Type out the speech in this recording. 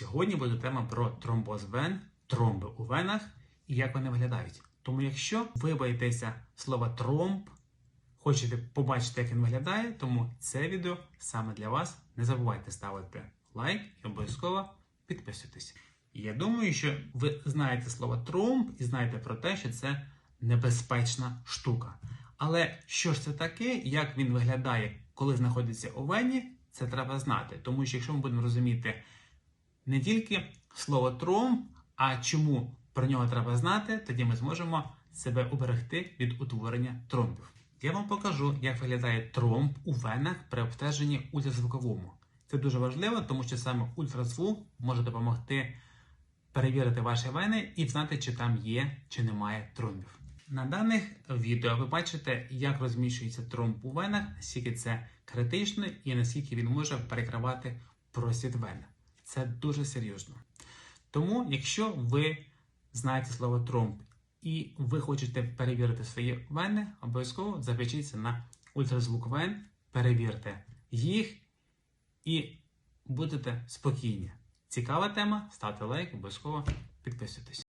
Сьогодні буде тема про тромбоз вен, тромби у венах і як вони виглядають. Тому, якщо ви боїтеся слова тромб, хочете побачити, як він виглядає, тому це відео саме для вас. Не забувайте ставити лайк і обов'язково підписуйтесь. Я думаю, що ви знаєте слово тромб і знаєте про те, що це небезпечна штука. Але що ж це таке, як він виглядає, коли знаходиться у вені, це треба знати. Тому що якщо ми будемо розуміти не тільки слово тромб, а чому про нього треба знати, тоді ми зможемо себе уберегти від утворення тромбів. Я вам покажу, як виглядає тромб у венах при обстеженні ультразвуковому. Це дуже важливо, тому що саме ультразвук може допомогти перевірити ваші вени і знати, чи там є чи немає тромбів. На даних відео ви бачите, як розміщується тромб у венах, наскільки це критично і наскільки він може перекривати просвіт вен. Це дуже серйозно. Тому, якщо ви знаєте слово тромб і ви хочете перевірити свої вени, обов'язково запишіться на ультразвук вен, перевірте їх і будете спокійні. Цікава тема, ставте лайк, обов'язково підписуйтесь.